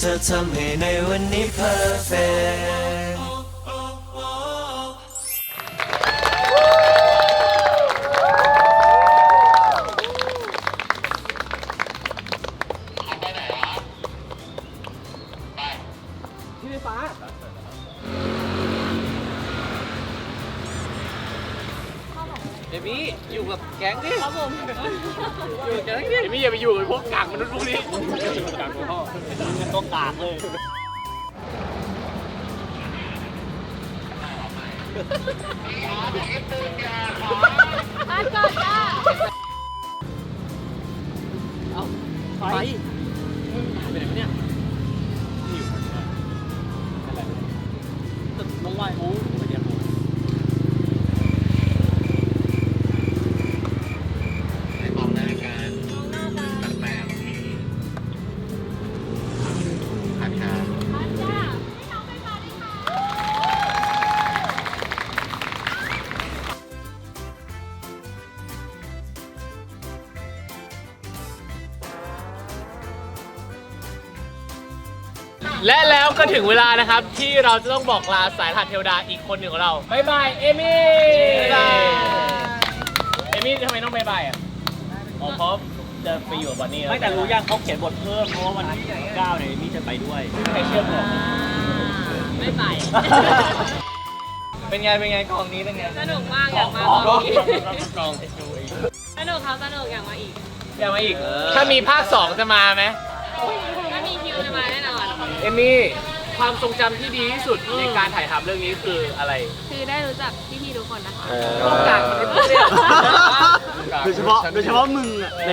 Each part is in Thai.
เธอทำให้ในวันนี้ perfect เอมี่อยู่กับแก๊งดิครับผมอยู่กับแก๊งดิเอมี่อย่าไปอยู่กับพวกกากมนุษย์พวกนี้กากพ่อต้องกากเลยมาก่อนจ้าเอาไปไปไหนเนี่ยอยู่อะไรน้องวายโอ้ และแล้วก็ถึงเวลานะครับ ที่เราจะต้องบอกลาสายทานเทวดาอีกคนหนึ่งของเราบายบายเอมี่บ๊ายบายเอมี่ทำไมต้องบายบายอะอ๋อเพราะจะไปอยู่กับวันนี้ไม่แต่รู้ยังเขาเขียนบทเพิ่มเพราะว่าวันที่เก้าเนี่ยมี่จะไปด้วยใครเชื่อมหรอไม่ไป เป็นไงเป็นไงกองนี้เป็นไงสนุกมากอยากมาอ๋อตอนนี้กองสนุกครับสนุกอยากมาอีกอยากมาอีก ถ้ามีภาค2จะมาไหม เอมี่ความทรงจำที่ดีที่สุดในการถ่ายทำเรื่องนี้คืออะไร คือได้รู้จักพี่ๆทุกคนนะคะต้องการไอ้พวกเนี้ยโดยเฉพาะโดยเฉพาะมึงอะ แหม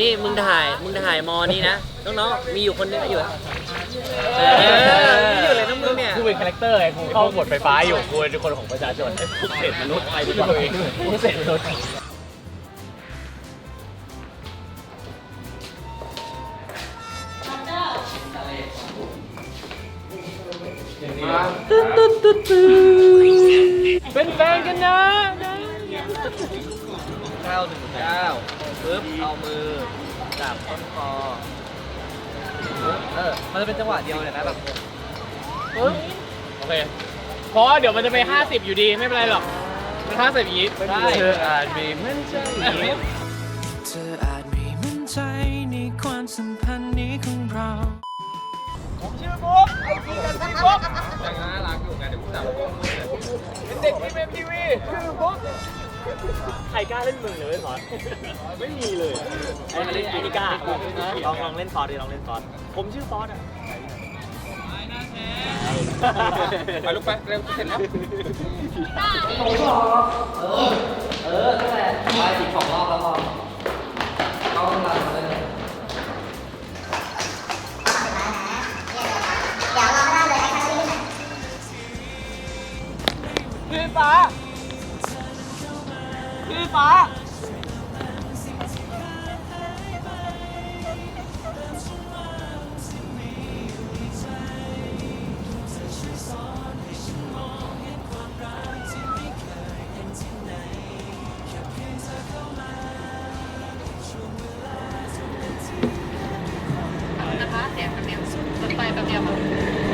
นี่มึงถ่าย มึงถ่ายมอนี่นะ น้องๆ มีอยู่คนนึงอยู่แล้วเออมีอยู่เลยน้องมึงเนี่ย กูเป็นคาแรคเตอร์ไงกูเข้าบทไฟฟ้าอยู่กูเป็นคนของประชาชนไอ้พวกเศษมนุษย์ไปดีกว่าพวกเศษมนุษย์ เป็นแฟนกันนะเก้าหนึ่งเก้าปึ๊บเอามือจับต้นคอปึ๊บเออมันจะเป็นจังหวะเดียวเลยนะแบบโอเคเพราะเดี๋ยวมันจะไป 50 อยู่ดีไม่เป็นไรหรอก มัน50อย่างนี้ได้เธออาจมีมันใจเธออาจม่มั่นใจในความสัมพันธ์นี้ของเรายังน่ารัก ครกล้าเล่นมือเลยไม่สอนไม่มีเลยไอ้นี่ไอ้นี่กล้าลองลองเล่นซอสดิลองเล่นซอสผมชื่อซอสอะไปลูกไปเร็วเสร็จแล้วพี่ฟ้าพี่ฟ้า นะคะเดี๋ยวแป๊บเดียวรถไฟแป๊บเดียว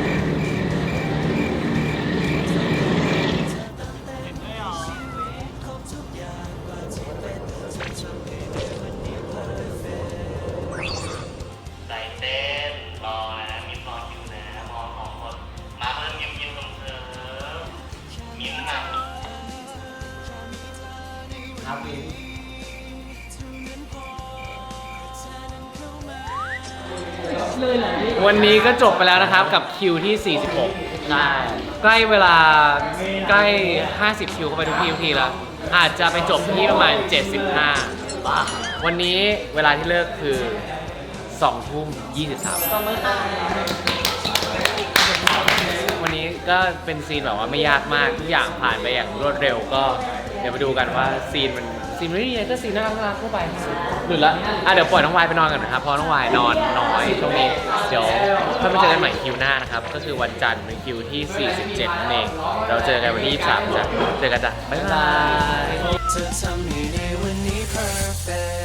วันนี้ก็จบไปแล้วนะครับกับคิวที่ 46ใช่ใกล้เวลาใกล้ 50 คิวเข้าไปทุกทีทุกทีแล้ว อาจจะไปจบที่ประมาณ75 วันนี้เวลาที่เลิกคือ2ทุ่ม23วันนี้ก็เป็นซีนแบบว่าไม่ยากมากทุกอย่างผ่านไปอย่างรวดเร็วก็เดี๋ยวมาดูกันว่าซีนมัน สีไม่มีอะไงก็สีนน่ารักน่ารักทั่วไปหลุดละอะเดี๋ยวปล่อยน้องวายไปนอนกันนะครับเพราะน้องวายนอนน้อยช่วงนี้เดี๋ยวถ้ามาเจอกันใหม่คิวหน้านะครับ ก็คือวันจันทร์เป็นคิวที่ 47นั่นเอง เราเจอกันวันที่ 23จ้ะเจอกันจ้ะบ๊ายบาย